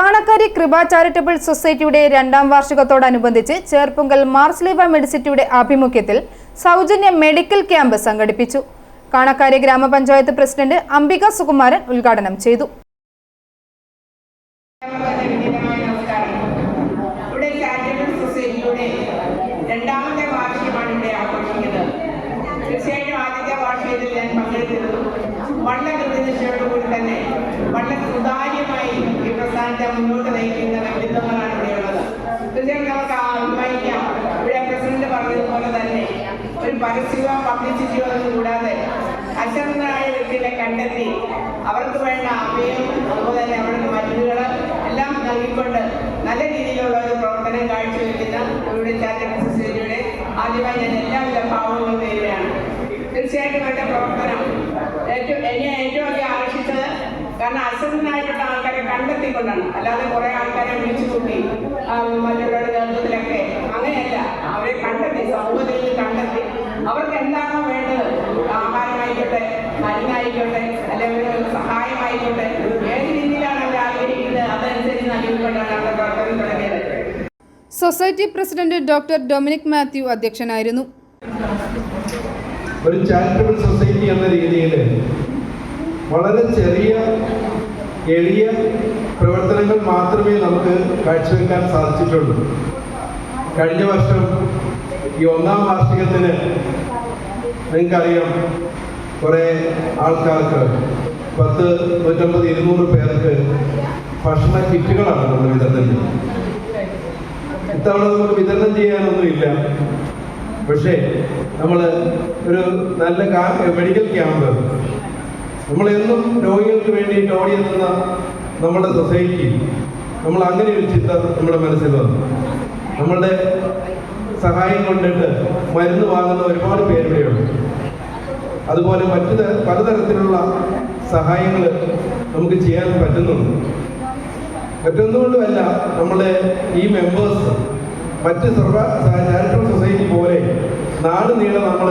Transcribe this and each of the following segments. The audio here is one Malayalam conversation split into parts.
കാണക്കാരി കൃപ ചാരിറ്റബിൾ സൊസൈറ്റിയുടെ രണ്ടാം വാർഷികത്തോടനുബന്ധിച്ച് ചേർപ്പുങ്കൽ മാർസ്ലീവ മെഡിസിറ്റിയുടെ ആഭിമുഖ്യത്തിൽ സൗജന്യ മെഡിക്കൽ ക്യാമ്പ് സംഘടിപ്പിച്ചു. കാണക്കാരി ഗ്രാമപഞ്ചായത്ത് പ്രസിഡന്റ് അംബിക സുകുമാരൻ ഉദ്ഘാടനം ചെയ്തു. രണ്ടാമത്തെ വാർഷികമാണ് ഇവിടെ ആഘോഷിക്കുന്നത്. തീർച്ചയായിട്ടും ആദ്യത്തെ വാർഷികത്തിൽ ഞാൻ പങ്കെടുത്തിരുന്നു വളരെ കൃത്യനിഷ്ഠയോടുകൂടി തന്നെ വളരെ സുതാര്യമായി ഒരു പരസ്യമോ പബ്ലിസിറ്റിയോ ഒന്നും കൂടാതെ അശ്രദ്ധരായ വ്യക്തികളെ കണ്ടെത്തി അവർക്ക് വേണ്ട അഭയം അതുപോലെ തന്നെ അവരുടെ മരുന്നുകൾ എല്ലാം നൽകിക്കൊണ്ട് നല്ല രീതിയിലുള്ള ഒരു പ്രവർത്തനം കാഴ്ചവെക്കുന്ന ഇവിടെ ചാരിറ്റബിൾ സൊസൈറ്റിയുടെ ആദ്യമായി ഞാൻ എല്ലാവിധ ഭാവങ്ങളും നേരുകയാണ്. തീർച്ചയായിട്ടും അവരുടെ പ്രവർത്തനം ഏറ്റവും എന്നെ ഏറ്റവും അധികം ആകർഷിച്ചത് കാരണം അശ്രദ്ധനായിട്ടുള്ള ആൾക്കാരെ കണ്ടെത്തിക്കൊണ്ടാണ്. അല്ലാതെ കുറെ ആൾക്കാരെ വിളിച്ചു കൂട്ടി മറ്റുള്ളവരുടെ നേതൃത്വത്തിലൊക്കെ മരുന്നായിക്കോട്ടെ അല്ലെങ്കിൽ ഒരു സഹായമായിക്കോട്ടെ. ഏത് രീതിയിലാണ് അവർ ആഗ്രഹിക്കുന്നത്? അതനുസരിച്ച് നൽകിക്കൊണ്ടാണ് അവരുടെ പ്രവർത്തനം തുടങ്ങിയത് society president doctor Dominic Mathew അധ്യക്ഷനായിരുന്നു. ഒരു ചാരിറ്റബിൾ സൊസൈറ്റി എന്ന രീതിയിൽ വളരെ ചെറിയ എളിയ പ്രവർത്തനങ്ങൾ മാത്രമേ നമുക്ക് കാഴ്ചവെക്കാൻ സാധിച്ചിട്ടുള്ളൂ. കഴിഞ്ഞ വർഷം ഈ ഒന്നാം വാർഷികത്തിന് നിങ്ങൾക്കറിയാം കുറേ ആൾക്കാർക്ക് പത്ത് നൂറ്റമ്പത് ഇരുന്നൂറ് പേർക്ക് ഭക്ഷണ കിറ്റുകളാണ് നമ്മൾ വിതരണം ചെയ്യുന്നത്. ഇത്തവണ നമുക്ക് വിതരണം ചെയ്യാനൊന്നുമില്ല. പക്ഷേ നമ്മൾ ഒരു നല്ല മെഡിക്കൽ ക്യാമ്പ് നമ്മളെന്നും രോഗികൾക്ക് വേണ്ടിയിട്ട് ഓടിയെത്തുന്ന നമ്മുടെ സൊസൈറ്റി നമ്മൾ അങ്ങനെ ഒരു ചിന്ത നമ്മുടെ മനസ്സിൽ വന്നു. നമ്മളുടെ സഹായം കൊണ്ടിട്ട് മരുന്ന് വാങ്ങുന്ന ഒരുപാട് പേര് അതുപോലെ മറ്റു പലതരത്തിലുള്ള സഹായങ്ങൾ നമുക്ക് ചെയ്യാൻ പറ്റുന്നുണ്ട്. മറ്റൊന്നുകൊണ്ടുമല്ല നമ്മളെ ഈ മെമ്പേഴ്സ് മറ്റ് സർവ ചാരിറ്റബിൾ സൊസൈറ്റി പോലെ നാട് നീളെ നമ്മൾ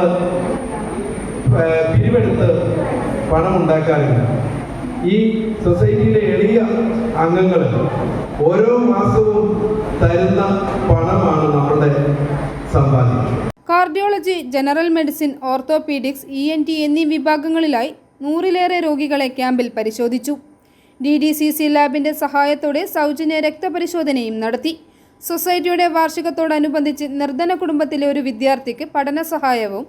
പിരിവെടുത്ത് പണം ഉണ്ടാക്കാറില്ല ഈ സൊസൈറ്റിയിലെ എളിയ അംഗങ്ങൾ ഓരോ മാസവും തരുന്ന പണമാണ് നമ്മളുടെ സമ്പാദ്യം. Cardiology general medicine orthopaedics E N T എന്നീ വിഭാഗങ്ങളിലായി നൂറിലേറെ രോഗികളെ ക്യാമ്പിൽ പരിശോധിച്ചു. ഡി ഡി സി സി ലാബിന്റെ സഹായത്തോടെ സൗജന്യ രക്തപരിശോധനയും നടത്തി. സൊസൈറ്റിയുടെ വാർഷികത്തോടനുബന്ധിച്ച് നിർധന കുടുംബത്തിലെ ഒരു വിദ്യാർത്ഥിക്ക് പഠന സഹായവും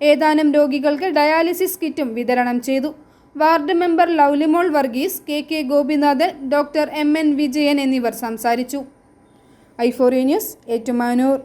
ഏതാനും രോഗികൾക്ക് ഡയാലിസിസ് കിറ്റും വിതരണം ചെയ്തു. Ward member Lovelymol Varghese K K Gopinathan doctor M N Vijayan എന്നിവർ സംസാരിച്ചു. ഐഫോറി ന്യൂസ് ഏറ്റുമാനൂർ.